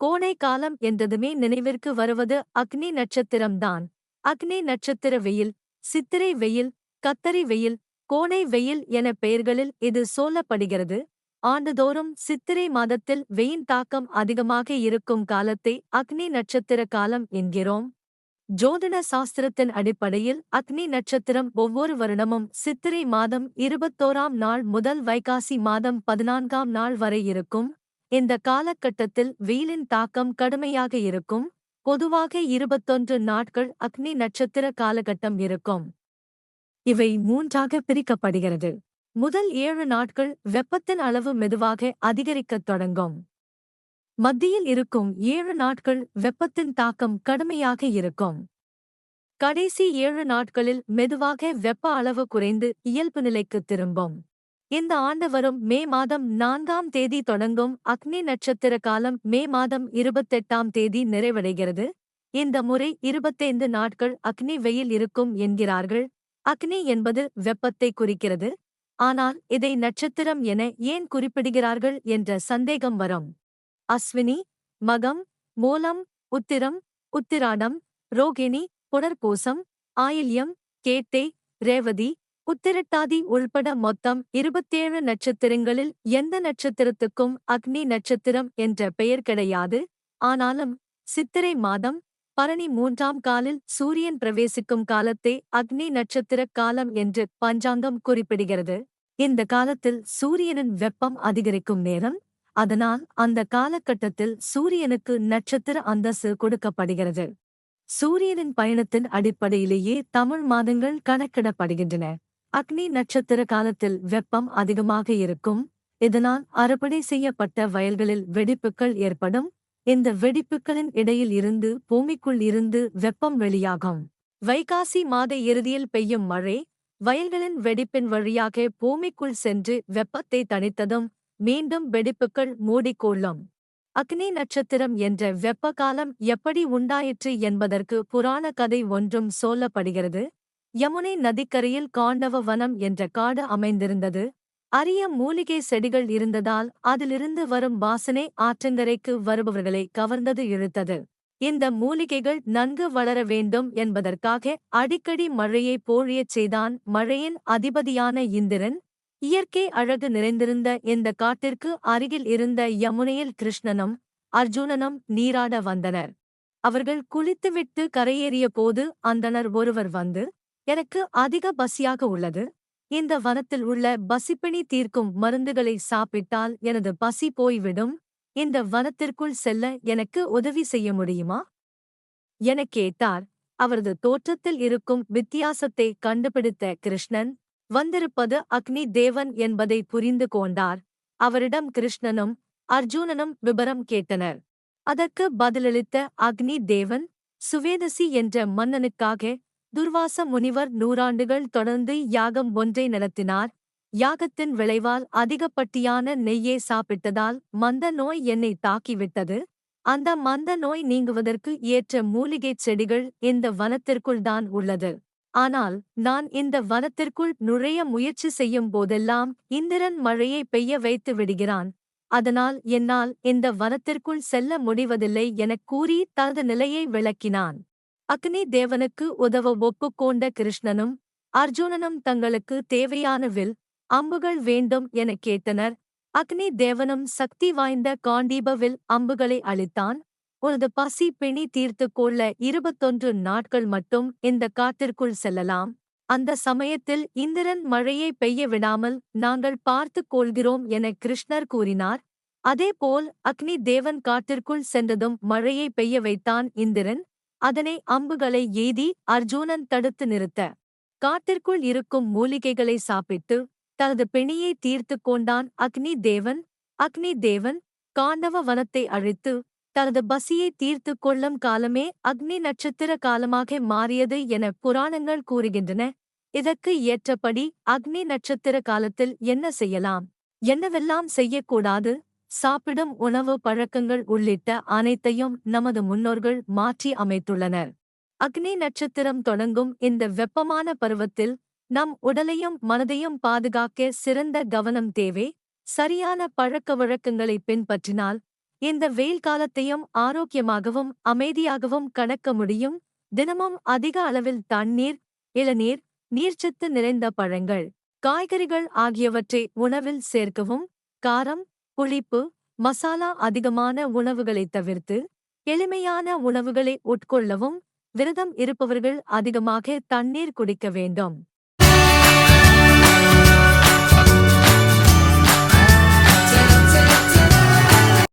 கோடை காலம் என்றதுமே நினைவிற்கு வருவது அக்னி நட்சத்திரம்தான் அக்னி நட்சத்திர வெயில் சித்திரை வெயில் கத்தரி வெயில் கோடை வெயில் என பெயர்களில் இது சொல்லப்படுகிறது ஆண்டுதோறும் சித்திரை மாதத்தில் வெயின் தாக்கம் அதிகமாக இருக்கும் காலத்தை அக்னி நட்சத்திர காலம் என்கிறோம். ஜோதிட சாஸ்திரத்தின் அடிப்படையில் அக்னி நட்சத்திரம் ஒவ்வொரு வருடமும் சித்திரை மாதம் இருபத்தோராம் நாள் முதல் வைகாசி மாதம் பதினான்காம் நாள் வரை இருக்கும். இந்த காலகட்டத்தில் வெயிலின் தாக்கம் கடுமையாக இருக்கும். பொதுவாக இருபத்தொன்று நாட்கள் அக்னி நட்சத்திர காலகட்டம் இருக்கும். இவை மூன்றாக பிரிக்கப்படுகிறது. முதல் ஏழு நாட்கள் வெப்பத்தின் அளவு மெதுவாக அதிகரிக்கத் தொடங்கும். மத்தியில் இருக்கும் ஏழு நாட்கள் வெப்பத்தின் தாக்கம் கடுமையாக இருக்கும். கடைசி ஏழு நாட்களில் மெதுவாக வெப்ப அளவு குறைந்து இயல்பு நிலைக்கு திரும்பும். இந்த ஆண்டு வரும் மே மாதம் நான்காம் தேதி தொடங்கும் அக்னி நட்சத்திர காலம் மே மாதம் இருபத்தெட்டாம் தேதி நிறைவடைகிறது. இந்த முறை இருபத்தைந்து நாட்கள் அக்னி வெயில் இருக்கும் என்கிறார்கள். அக்னி என்பது வெப்பத்தை குறிக்கிறது. ஆனால் இதை நட்சத்திரம் என ஏன் குறிப்பிடுகிறார்கள் என்ற சந்தேகம் வரும். அஸ்வினி மகம் மூலம் உத்திரம் உத்திராடம் ரோகிணி புனர்பூசம் ஆயில்யம் கேட்டை ரேவதி உத்திரட்டாதி உள்பட மொத்தம் இருபத்தேழு நட்சத்திரங்களில் எந்த நட்சத்திரத்துக்கும் அக்னி நட்சத்திரம் என்ற பெயர் கிடையாது. ஆனாலும் சித்திரை மாதம் பரணி மூன்றாம் காலில் சூரியன் பிரவேசிக்கும் காலத்தை அக்னி நட்சத்திர காலம் என்று பஞ்சாங்கம் குறிப்பிடுகிறது. இந்த காலத்தில் சூரியனின் வெப்பம் அதிகரிக்கும் நேரம் அதனால் அந்த காலகட்டத்தில் சூரியனுக்கு நட்சத்திர அந்தஸ்து கொடுக்கப்படுகிறது. சூரியனின் பயணத்தின் அடிப்படையிலேயே தமிழ் மாதங்கள் கணக்கிடப்படுகின்றன. அக்னி நட்சத்திர காலத்தில் வெப்பம் அதிகமாக இருக்கும். இதனால் அறுவடை செய்யப்பட்ட வயல்களில் வெடிப்புகள் ஏற்படும். இந்த வெடிப்புகளின் இடையில் இருந்து பூமிக்குள் இருந்து வெப்பம் வெளியாகும். வைகாசி மாத இறுதியில் பெய்யும் மழை வயல்களின் வெடிப்பின் வழியாக பூமிக்குள் சென்று வெப்பத்தை தணித்ததும் மீண்டும் வெடிப்புகள் மூடிக்கொள்ளும். அக்னி நட்சத்திரம் என்ற வெப்ப காலம் எப்படி உண்டாயிற்று என்பதற்கு புராண கதை ஒன்றும் சொல்லப்படுகிறது. யமுனை நதிக்கரையில் காண்டவ வனம் என்ற காடு அமைந்திருந்தது. அரிய மூலிகை செடிகள் இருந்ததால் அதிலிருந்து வரும் வாசனை ஆற்றங்கரைக்கு வருபவர்களை கவர்ந்தது இழுத்தது. இந்த மூலிகைகள் நன்கு வளர வேண்டும் என்பதற்காக அடிக்கடி மழையை போழியச் செய்தான் மழையின் அதிபதியான இந்திரன். இயற்கை அழகு நிறைந்திருந்த இந்த காட்டிற்கு அருகில் இருந்த யமுனையில் கிருஷ்ணனும் அர்ஜுனனும் நீராட வந்தனர். அவர்கள் குளித்துவிட்டு கரையேறிய போது அந்தணர் ஒருவர் வந்து எனக்கு அதிக பசியாக உள்ளது. இந்த வனத்தில் உள்ள பசிப்பிணி தீர்க்கும் மருந்துகளை சாப்பிட்டால் எனது பசி போய்விடும். இந்த வனத்திற்குள் செல்ல எனக்கு உதவி செய்ய முடியுமா? எனக் கேட்டார். அவரது தோற்றத்தில் இருக்கும் வித்தியாசத்தை கண்டுபிடித்த கிருஷ்ணன் வந்திருப்பது அக்னி தேவன் என்பதை புரிந்து கொண்டார். அவரிடம் கிருஷ்ணனும் அர்ஜுனனும் விபரம் கேட்டனர். அதற்கு பதிலளித்த அக்னி தேவன் சுவேதசி என்ற மன்னனுக்காக துர்வாச முனிவர் நூறாண்டுகள் தொடர்ந்து யாகம் ஒன்றை நடத்தினார். யாகத்தின் விளைவால் அதிகப்பட்டியான நெய்யை சாப்பிட்டதால் மந்த நோய் என்னை தாக்கிவிட்டது. அந்த மந்த நோய் நீங்குவதற்கு ஏற்ற மூலிகைச் செடிகள் இந்த வனத்திற்குள்தான் உள்ளது. ஆனால் நான் இந்த வனத்திற்குள் நுழைய முயற்சி செய்யும் போதெல்லாம் இந்திரன் மழையை பெய்ய வைத்து விடுகிறான். அதனால் என்னால் இந்த வனத்திற்குள் செல்ல முடிவதில்லை எனக் கூறி தனது நிலையை விளக்கினான். அக்னி தேவனுக்கு உதவ ஒப்புக்கொண்ட கிருஷ்ணனும் அர்ஜுனனும் தங்களுக்கு தேவையான வில் அம்புகள் வேண்டும் எனக் கேட்டனர். அக்னி தேவனும் சக்தி வாய்ந்த காண்டீப வில் அம்புகளை அளித்தான். உனது பசி பிணி தீர்த்து கொள்ள இருபத்தொன்று நாட்கள் மட்டும் இந்த காட்டிற்குள் செல்லலாம். அந்த சமயத்தில் இந்திரன் மழையை பெய்ய விடாமல் நாங்கள் பார்த்துக் கொள்கிறோம் என கிருஷ்ணர் கூறினார். அதேபோல் அக்னி தேவன் காட்டிற்குள் சென்றதும் மழையை பெய்ய வைத்தான் இந்திரன். அதனை அம்புகளை எய்தி அர்ஜுனன் தடுத்து நிறுத்த. காட்டிற்குள் இருக்கும் மூலிகைகளை சாப்பிட்டு தனது பிணியை தீர்த்து கொண்டான் அக்னி தேவன் அக்னி தேவன் காண்டவ வனத்தை அழித்து தனது பசியை தீர்த்து கொள்ளும் காலமே அக்னி நட்சத்திர காலமாக மாறியது என புராணங்கள் கூறுகின்றன. இதற்கு ஏற்றபடி அக்னி நட்சத்திர காலத்தில் என்ன செய்யலாம்? என்னவெல்லாம் செய்யக்கூடாது? சாப்பிடும் உணவு பழக்கங்கள் உள்ளிட்ட அனைத்தையும் நமது முன்னோர்கள் மாற்றி அமைத்துள்ளனர். அக்னி நட்சத்திரம் தொடங்கும் இந்த வெப்பமான பருவத்தில் நம் உடலையும் மனதையும் பாதுகாக்க சிறந்த கவனம் தேவை. சரியான பழக்க வழக்கங்களை பின்பற்றினால் இந்த வெயில் காலத்தையும் ஆரோக்கியமாகவும் அமைதியாகவும் கணக்க முடியும். தினமும் அதிக அளவில் தண்ணீர் இளநீர் நீர்ச்சத்து நிறைந்த பழங்கள் காய்கறிகள் ஆகியவற்றை உணவில் சேர்க்கவும். காரம் புளிப்பு மசாலா அதிகமான உணவுகளைத் தவிர்த்து எளிமையான உணவுகளை உட்கொள்ளவும் விரதம் இருப்பவர்கள் அதிகமாக தண்ணீர் குடிக்க வேண்டும்.